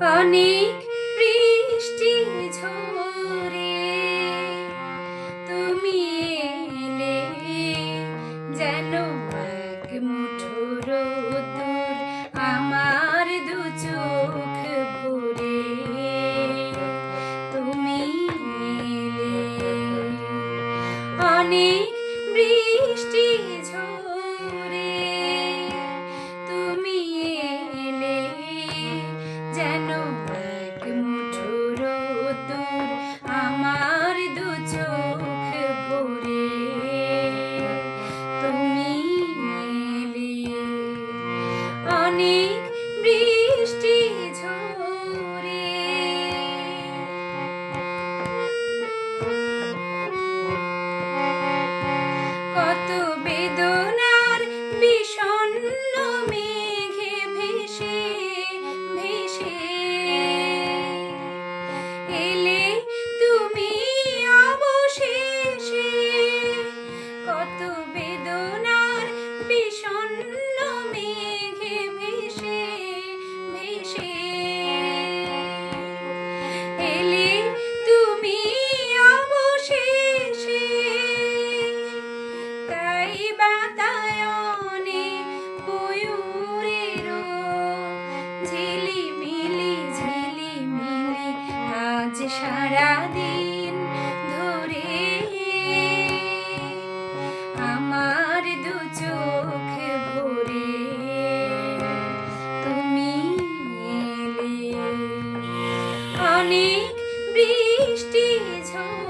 অনেক বৃষ্টি ঝরে, তুমি এলে যেন এক মুঠোর দূর আমার দু চোখ ভরে। তুমি এলে অনেক বৃষ্টি Me. অনেক বৃষ্টি ঝড়।